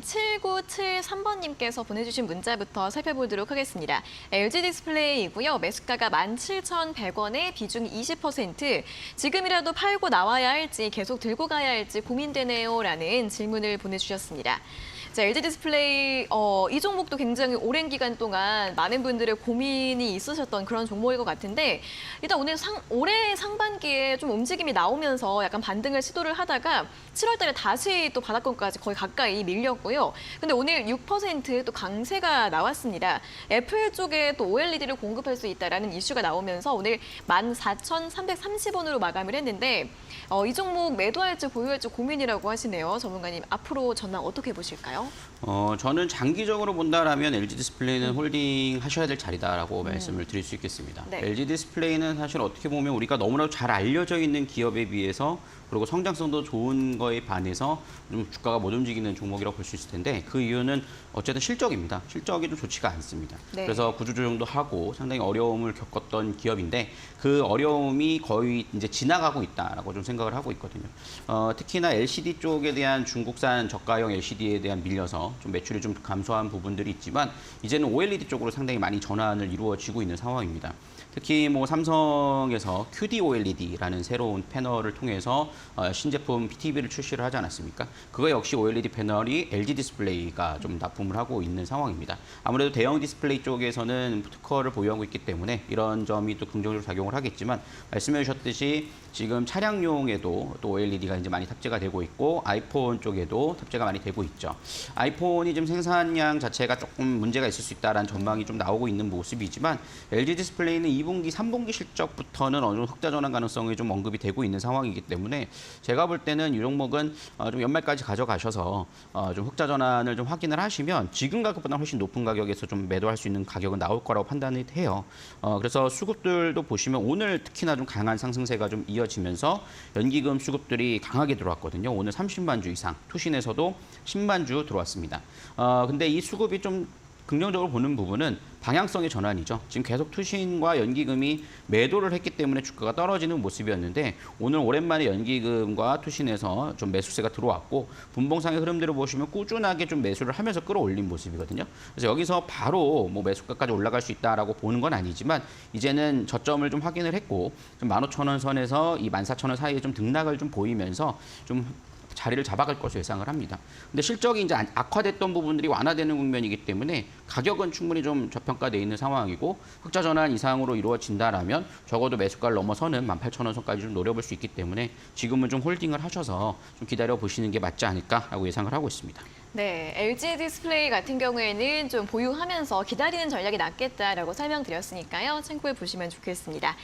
7973번님께서 보내주신 문자부터 살펴보도록 하겠습니다. LG 디스플레이이고요. 매수가가 17,100원에 비중 20%. 지금이라도 팔고 나와야 할지 계속 들고 가야 할지 고민되네요 라는 질문을 보내주셨습니다. 자, LG 디스플레이 어, 이 종목도 굉장히 오랜 기간 동안 많은 분들의 고민이 있으셨던 그런 종목일 것 같은데 일단 오늘 상, 올해 상반기에 좀 움직임이 나오면서 약간 반등을 시도를 하다가 7월 달에 다시 또 바닥권까지 거의 가까이 밀렸고 요. 근데 오늘 6%또 강세가 나왔습니다. 애플 쪽에 또 OLED를 공급할 수 있다라는 이슈가 나오면서 오늘 14,330원으로 마감을 했는데 어, 이 종목 매도할지 보유할지 고민이라고 하시네요. 전문가님 앞으로 전망 어떻게 보실까요? 어, 저는 장기적으로 본다라면 LG 디스플레이는 홀딩 하셔야 될 자리다라고 말씀을 드릴 수 있겠습니다. 네. LG 디스플레이는 사실 어떻게 보면 우리가 너무나도 잘 알려져 있는 기업에 비해서 그리고 성장성도 좋은 거에 반해서 좀 주가가 못 움직이는 종목이라고 볼 수 있을 텐데 그 이유는 어쨌든 실적입니다. 실적이 좀 좋지가 않습니다. 네. 그래서 구조조정도 하고 상당히 어려움을 겪었던 기업인데 그 어려움이 거의 이제 지나가고 있다라고 좀 생각을 하고 있거든요. 어, 특히나 LCD 쪽에 대한 중국산 저가형 LCD에 대한 밀려서 좀 매출이 좀 감소한 부분들이 있지만 이제는 OLED 쪽으로 상당히 많이 전환을 이루어지고 있는 상황입니다. 특히 뭐 삼성에서 QD OLED라는 새로운 패널을 통해서 어, 신제품 TV를 출시를 하지 않았습니까? 그거 역시 OLED 패널이 LG 디스플레이가 좀 납품을 하고 있는 상황입니다. 아무래도 대형 디스플레이 쪽에서는 특허를 보유하고 있기 때문에 이런 점이 또 긍정적으로 작용을 하겠지만 말씀해 주셨듯이 지금 차량용에도 또 OLED가 이제 많이 탑재가 되고 있고 아이폰 쪽에도 탑재가 많이 되고 있죠. 아이폰이 지금 생산량 자체가 조금 문제가 있을 수 있다라는 전망이 좀 나오고 있는 모습이지만 LG 디스플레이는 2분기, 3분기 실적부터는 어느 정도 흑자 전환 가능성이 좀 언급이 되고 있는 상황이기 때문에 제가 볼 때는 이 종목은 어, 좀 연말까지 가져가셔서 어, 좀 흑자 전환을 좀 확인을 하시면 지금 가격보다 훨씬 높은 가격에서 좀 매도할 수 있는 가격은 나올 거라고 판단이 해요. 어, 그래서 수급들도 보시면 오늘 특히나 좀 강한 상승세가 좀 이어지면서 연기금 수급들이 강하게 들어왔거든요. 오늘 30만 주 이상, 투신에서도 10만 주 들어왔습니다. 어, 근데 이 수급이 좀 긍정적으로 보는 부분은 방향성의 전환이죠. 지금 계속 투신과 연기금이 매도를 했기 때문에 주가가 떨어지는 모습이었는데 오늘 오랜만에 연기금과 투신에서 좀 매수세가 들어왔고 분봉상의 흐름대로 보시면 꾸준하게 좀 매수를 하면서 끌어올린 모습이거든요. 그래서 여기서 바로 뭐 매수가까지 올라갈 수 있다라고 보는 건 아니지만 이제는 저점을 좀 확인을 했고 좀 15,000원 선에서 이 14,000원 사이에 좀 등락을 좀 보이면서 좀 자리를 잡아갈 것으로 예상을 합니다. 근데 실적이 이제 안- 악화됐던 부분들이 완화되는 국면이기 때문에 가격은 충분히 좀 저평가돼 있는 상황이고 흑자 전환 이상으로 이루어진다라면 적어도 매수가를 넘어서는 18,000원 선까지 좀 노려볼 수 있기 때문에 지금은 좀 홀딩을 하셔서 좀 기다려 보시는 게 맞지 않을까라고 예상을 하고 있습니다. 네, LG 디스플레이 같은 경우에는 좀 보유하면서 기다리는 전략이 낫겠다라고 설명드렸으니까요. 참고해 보시면 좋겠습니다.